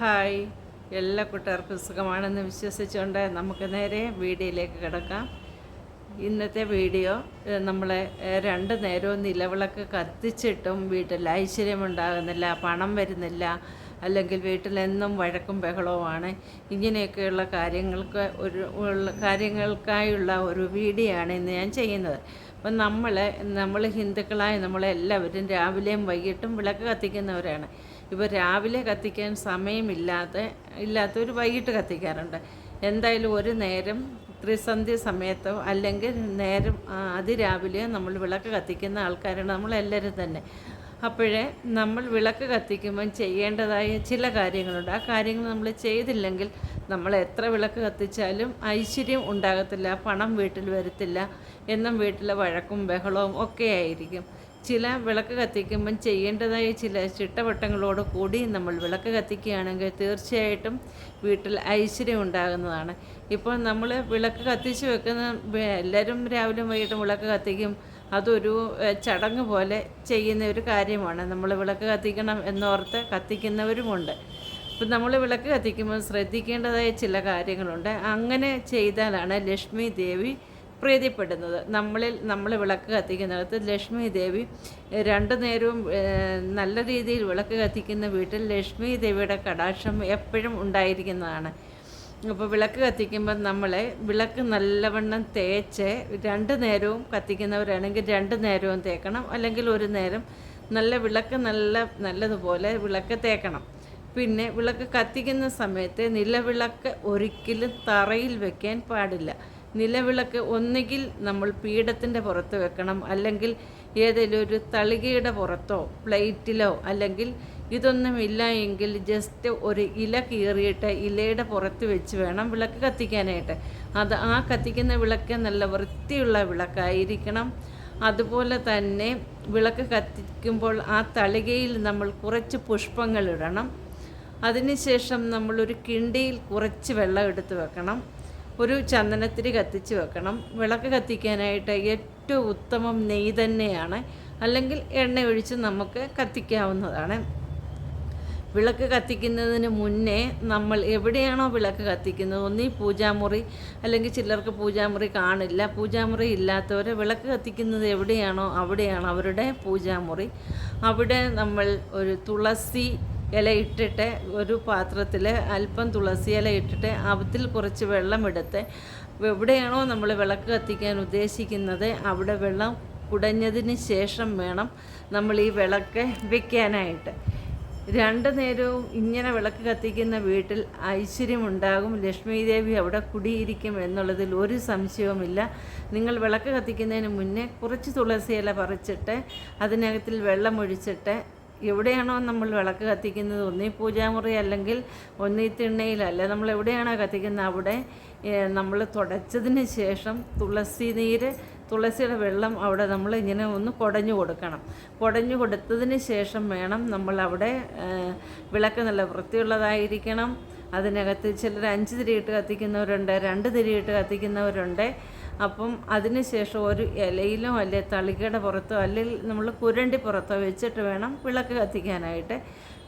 Hi. എല്ലാ കൂട്ടുകാർക്കും സുഖമാണെന്ന് വിശ്വസിച്ചുകൊണ്ട് നമുക്ക് നേരെ വീഡിയോയിലേക്ക് കിടക്കാം. ഇന്നത്തെ വീഡിയോ നമ്മളെ രണ്ട് നേരവും നിലവിളക്ക് കത്തിച്ചിട്ടും വീട്ടിൽ ഐശ്വര്യമുണ്ടാകുന്നില്ല പണം വരുന്നില്ല അല്ലെങ്കിൽ വീട്ടിലെന്നും വഴക്കും ബഹളവുമാണ്. ഇങ്ങനെയൊക്കെയുള്ള കാര്യങ്ങൾക്ക് ഒരു കാര്യങ്ങൾക്കായുള്ള ഒരു വീഡിയോ ആണ് ഇന്ന് ഞാൻ ചെയ്യുന്നത്. അപ്പം നമ്മൾ നമ്മൾ ഹിന്ദുക്കളായ നമ്മളെല്ലാവരും രാവിലെയും വൈകിട്ടും വിളക്ക് കത്തിക്കുന്നവരാണ്. ഇപ്പോൾ രാവിലെ കത്തിക്കാൻ സമയമില്ലാതെ ഇല്ലാത്തവർ വൈകിട്ട് കത്തിക്കാറുണ്ട്. എന്തായാലും ഒരു നേരം ത്രിസന്ധ്യ സമയത്തോ അല്ലെങ്കിൽ നേരം അതിരാവിലെയോ നമ്മൾ വിളക്ക് കത്തിക്കുന്ന ആൾക്കാരാണ് നമ്മളെല്ലാവരും തന്നെ. അപ്പോഴേ നമ്മൾ വിളക്ക് കത്തിക്കുമ്പം ചെയ്യേണ്ടതായ ചില കാര്യങ്ങളുണ്ട്. ആ കാര്യങ്ങൾ നമ്മൾ ചെയ്തില്ലെങ്കിൽ നമ്മൾ എത്ര വിളക്ക് കത്തിച്ചാലും ഐശ്വര്യം ഉണ്ടാകത്തില്ല പണം വീട്ടിൽ വരത്തില്ല എന്നും വീട്ടിലെ വഴക്കും ബഹളവും ഒക്കെ ആയിരിക്കും. ചില വിളക്ക് കത്തിക്കുമ്പം ചെയ്യേണ്ടതായ ചില ചിട്ടവട്ടങ്ങളോട് കൂടി നമ്മൾ വിളക്ക് കത്തിക്കുകയാണെങ്കിൽ തീർച്ചയായിട്ടും വീട്ടിൽ ഐശ്വര്യം ഉണ്ടാകുന്നതാണ്. ഇപ്പോൾ നമ്മൾ വിളക്ക് കത്തിച്ച് വെക്കുന്ന എല്ലാവരും രാവിലെ വൈകിട്ടും വിളക്ക് കത്തിക്കും. അതൊരു ചടങ്ങ് പോലെ ചെയ്യുന്ന ഒരു കാര്യമാണ്. നമ്മൾ വിളക്ക് കത്തിക്കണം എന്നോർത്ത് കത്തിക്കുന്നവരുമുണ്ട്. ഇപ്പം നമ്മൾ വിളക്ക് കത്തിക്കുമ്പോൾ ശ്രദ്ധിക്കേണ്ടതായ ചില കാര്യങ്ങളുണ്ട്. അങ്ങനെ ചെയ്താലാണ് ലക്ഷ്മി ദേവി പ്രീതിപ്പെടുന്നത്. നമ്മളിൽ നമ്മൾ വിളക്ക് കത്തിക്കുന്നിടത്ത് ലക്ഷ്മി ദേവി രണ്ടു നേരവും നല്ല രീതിയിൽ വിളക്ക് കത്തിക്കുന്ന വീട്ടിൽ ലക്ഷ്മി ദേവിയുടെ കടാക്ഷം എപ്പോഴും ഉണ്ടായിരിക്കുന്നതാണ്. അപ്പോൾ വിളക്ക് കത്തിക്കുമ്പോൾ നമ്മളെ വിളക്ക് നല്ലവണ്ണം തേച്ച് രണ്ട് നേരവും കത്തിക്കുന്നവരാണെങ്കിൽ രണ്ട് നേരവും തേക്കണം. അല്ലെങ്കിൽ ഒരു നേരം നല്ല വിളക്ക് നല്ല നല്ലതുപോലെ വിളക്ക് തേക്കണം. പിന്നെ വിളക്ക് കത്തിക്കുന്ന സമയത്ത് നിലവിളക്ക് ഒരിക്കലും തറയിൽ വെക്കാൻ പാടില്ല. നിലവിളക്ക് ഒന്നുകിൽ നമ്മൾ പീഠത്തിന്റെ പുറത്ത് വെക്കണം അല്ലെങ്കിൽ ഏതെങ്കിലും ഒരു തളികയുടെ പുറത്തോ പ്ലേറ്റിലോ അല്ലെങ്കിൽ ഇതൊന്നുമില്ല എങ്കിൽ ജസ്റ്റ് ഒരു ഇല കീറിയിട്ട് ഇലയുടെ പുറത്ത് വെച്ച് വേണം വിളക്ക് കത്തിക്കാനായിട്ട്. അത് ആ കത്തിക്കുന്ന വിളക്ക് നല്ല വൃത്തിയുള്ള വിളക്കായിരിക്കണം. അതുപോലെ തന്നെ വിളക്ക് കത്തിക്കുമ്പോൾ ആ തളികയിൽ നമ്മൾ കുറച്ച് പുഷ്പങ്ങൾ ഇടണം. അതിനുശേഷം നമ്മളൊരു കിണ്ടിയിൽ കുറച്ച് വെള്ളം എടുത്ത് വെക്കണം. ഒരു ചന്ദനത്തിരി കത്തിച്ച് വെക്കണം. വിളക്ക് കത്തിക്കാനായിട്ട് ഏറ്റവും ഉത്തമം നെയ് തന്നെയാണ്. അല്ലെങ്കിൽ എണ്ണ ഒഴിച്ച് നമുക്ക് കത്തിക്കാവുന്നതാണ്. വിളക്ക് കത്തിക്കുന്നതിന് മുന്നേ നമ്മൾ എവിടെയാണോ വിളക്ക് കത്തിക്കുന്നത് ഒന്നീ പൂജാമുറി അല്ലെങ്കിൽ ചിലർക്ക് പൂജാമുറി കാണില്ല. പൂജാമുറി ഇല്ലാത്തവർ വിളക്ക് കത്തിക്കുന്നത് എവിടെയാണോ അവിടെയാണ് അവരുടെ പൂജാമുറി. അവിടെ നമ്മൾ ഒരു തുളസി ഇല ഇട്ടിട്ട് ഒരു പാത്രത്തിൽ അല്പം തുളസി ഇല ഇട്ടിട്ട് അതിൽ കുറച്ച് വെള്ളമെടുത്ത് എവിടെയാണോ നമ്മൾ വിളക്ക് കത്തിക്കാൻ ഉദ്ദേശിക്കുന്നത് അവിടെ വെള്ളം കുടഞ്ഞതിന് ശേഷം വേണം നമ്മൾ ഈ വിളക്ക് വെക്കാനായിട്ട്. രണ്ട് നേരവും ഇങ്ങനെ വിളക്ക് കത്തിക്കുന്ന വീട്ടിൽ ഐശ്വര്യമുണ്ടാകും. ലക്ഷ്മി ദേവി അവിടെ കുടിയിരിക്കും എന്നുള്ളതിൽ ഒരു സംശയവുമില്ല. നിങ്ങൾ വിളക്ക് കത്തിക്കുന്നതിന് മുന്നേ കുറച്ച് തുളസിയില പറിച്ചിട്ട് അതിനകത്തിൽ വെള്ളം ഒഴിച്ചിട്ട് എവിടെയാണോ നമ്മൾ വിളക്ക് കത്തിക്കുന്നത് ഒന്നീ പൂജാമുറി അല്ലെങ്കിൽ ഒന്നീ തിണ്ണയിലല്ല നമ്മൾ എവിടെയാണോ കത്തിക്കുന്നത് അവിടെ നമ്മൾ തുടച്ചതിന് ശേഷം തുളസി നീര് തുളസിയുടെ വെള്ളം അവിടെ നമ്മൾ ഇങ്ങനെ ഒന്ന് കുടഞ്ഞു കൊടുക്കണം. കുടഞ്ഞു കൊടുത്തതിന് ശേഷം വേണം നമ്മൾ അവിടെ വിളക്ക് നല്ല വൃത്തിയുള്ളതായിരിക്കണം. അതിനകത്ത് ചിലർ അഞ്ച് തിരിയിട്ട് കത്തിക്കുന്നവരുണ്ട് രണ്ട് തിരിയിട്ട് കത്തിക്കുന്നവരുണ്ട്. അപ്പം അതിനുശേഷം ഒരു ഇലയിലോ അല്ലെ തളികയുടെ പുറത്തോ അല്ലെങ്കിൽ നമ്മൾ കുരണ്ടി പുറത്തോ വെച്ചിട്ട് വേണം വിളക്ക് കത്തിക്കാനായിട്ട്.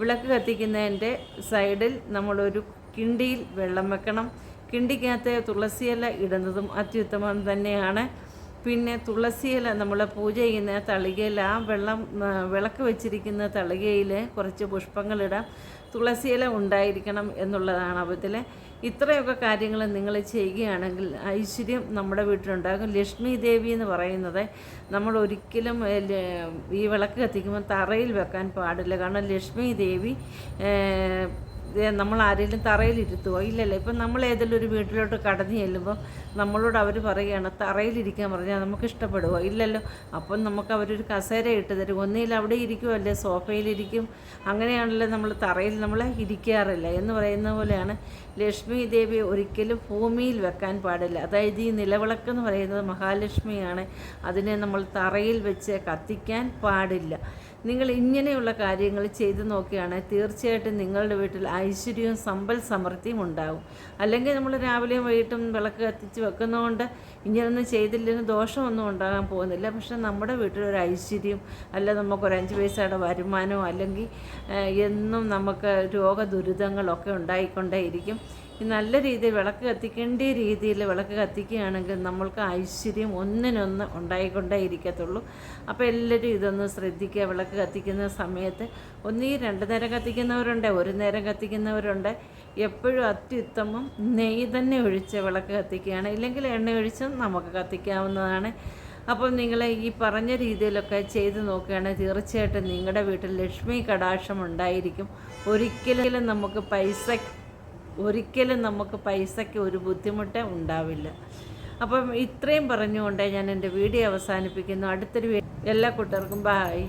വിളക്ക് കത്തിക്കുന്നതിന്റെ സൈഡിൽ നമ്മളൊരു കിണ്ടിയിൽ വെള്ളം വെക്കണം. കിണ്ടിക്കകത്ത് തുളസിയില ഇടുന്നതും അത്യുത്തമം തന്നെയാണ്. പിന്നെ തുളസിയില നമ്മൾ പൂജ ചെയ്യുന്ന തളികയിൽ ആ വെള്ളം വിളക്ക് വെച്ചിരിക്കുന്ന തളികയിൽ കുറച്ച് പുഷ്പങ്ങളിടാം തുളസിയില ഉണ്ടായിരിക്കണം എന്നുള്ളതാണ് അതിൽ ഇത്രയൊക്കെ കാര്യങ്ങൾ നിങ്ങൾ ചെയ്യുകയാണെങ്കിൽ ഐശ്വര്യം നമ്മുടെ വീട്ടിലുണ്ടാകും. ലക്ഷ്മി ദേവി എന്ന് പറയുന്നത് നമ്മൾ ഒരിക്കലും ഈ വിളക്ക് കത്തിക്കുമ്പോൾ തറയിൽ വെക്കാൻ പാടില്ല. കാരണം ലക്ഷ്മി ദേവി നമ്മൾ ആരെങ്കിലും തറയിലിരുത്തുവോ? ഇല്ലല്ലോ. ഇപ്പം നമ്മൾ ഏതെങ്കിലും ഒരു വീട്ടിലോട്ട് കടന്നു ചെല്ലുമ്പോൾ നമ്മളോട് അവർ പറയുകയാണ് തറയിലിരിക്കാൻ പറഞ്ഞാൽ നമുക്ക് ഇഷ്ടപ്പെടുവോ? ഇല്ലല്ലോ. അപ്പം നമുക്ക് അവരൊരു കസേര ഇട്ട് തരും. ഒന്നിൽ അവിടെ ഇരിക്കുമല്ലേ സോഫയിലിരിക്കും. അങ്ങനെയാണല്ലോ നമ്മൾ തറയിൽ നമ്മൾ ഇരിക്കാറില്ല എന്ന് പറയുന്ന പോലെയാണ്. ലക്ഷ്മി ദേവി ഒരിക്കലും ഭൂമിയിൽ വെക്കാൻ പാടില്ല. അതായത് ഈ നിലവിളക്ക് എന്ന് പറയുന്നത് മഹാലക്ഷ്മിയാണ്. അതിനെ നമ്മൾ തറയിൽ വെച്ച് കത്തിക്കാൻ പാടില്ല. നിങ്ങൾ ഇങ്ങനെയുള്ള കാര്യങ്ങൾ ചെയ്തു നോക്കുകയാണെങ്കിൽ തീർച്ചയായിട്ടും നിങ്ങളുടെ വീട്ടിൽ ഐശ്വര്യവും സമ്പൽ സമൃദ്ധിയും ഉണ്ടാകും അല്ലെങ്കിൽ നമ്മൾ രാവിലെയും വൈകിട്ടും വിളക്ക് കത്തിച്ച് വെക്കുന്നതുകൊണ്ട് ഇങ്ങനെയൊന്നും ചെയ്തില്ലെന്ന് ദോഷമൊന്നും ഉണ്ടാകാൻ പോകുന്നില്ല. പക്ഷെ നമ്മുടെ വീട്ടിൽ ഒരു ഐശ്വര്യം അല്ല നമുക്കൊരു അഞ്ച് പൈസയുടെ വരുമാനമോ അല്ലെങ്കിൽ എന്നും നമുക്ക് രോഗദുരിതങ്ങളൊക്കെ ഉണ്ടായിക്കൊണ്ടേയിരിക്കും. നല്ല രീതിയിൽ വിളക്ക് കത്തിക്കേണ്ട രീതിയിൽ വിളക്ക് കത്തിക്കുകയാണെങ്കിൽ നമ്മൾക്ക് ഐശ്വര്യം ഒന്നിനൊന്ന് ഉണ്ടായിക്കൊണ്ടേ ഇരിക്കത്തുള്ളൂ. അപ്പോൾ എല്ലാവരും ഇതൊന്ന് ശ്രദ്ധിക്കുക. വിളക്ക് കത്തിക്കുന്ന സമയത്ത് ഒന്നീ രണ്ട് നേരം കത്തിക്കുന്നവരുണ്ട് ഒരു നേരം കത്തിക്കുന്നവരുണ്ട്. എപ്പോഴും അത്യുത്തമം നെയ്യ് തന്നെ ഒഴിച്ച് വിളക്ക് കത്തിക്കുകയാണ്. ഇല്ലെങ്കിൽ എണ്ണ ഒഴിച്ചും നമുക്ക് കത്തിക്കാവുന്നതാണ്. അപ്പം നിങ്ങൾ ഈ പറഞ്ഞ രീതിയിലൊക്കെ ചെയ്ത് നോക്കുകയാണെങ്കിൽ തീർച്ചയായിട്ടും നിങ്ങളുടെ വീട്ടിൽ ലക്ഷ്മി കടാക്ഷം ഉണ്ടായിരിക്കും. ഒരിക്കലും നമുക്ക് പൈസ ഒരിക്കലും നമുക്ക് പൈസയ്ക്ക് ഒരു ബുദ്ധിമുട്ട് ഉണ്ടാവില്ല. അപ്പം ഇത്രയും പറഞ്ഞുകൊണ്ട് ഞാൻ എന്റെ വീഡിയോ അവസാനിപ്പിക്കുന്നു. അടുത്തൊരു എല്ലാ കൂട്ടർക്കും ബായ്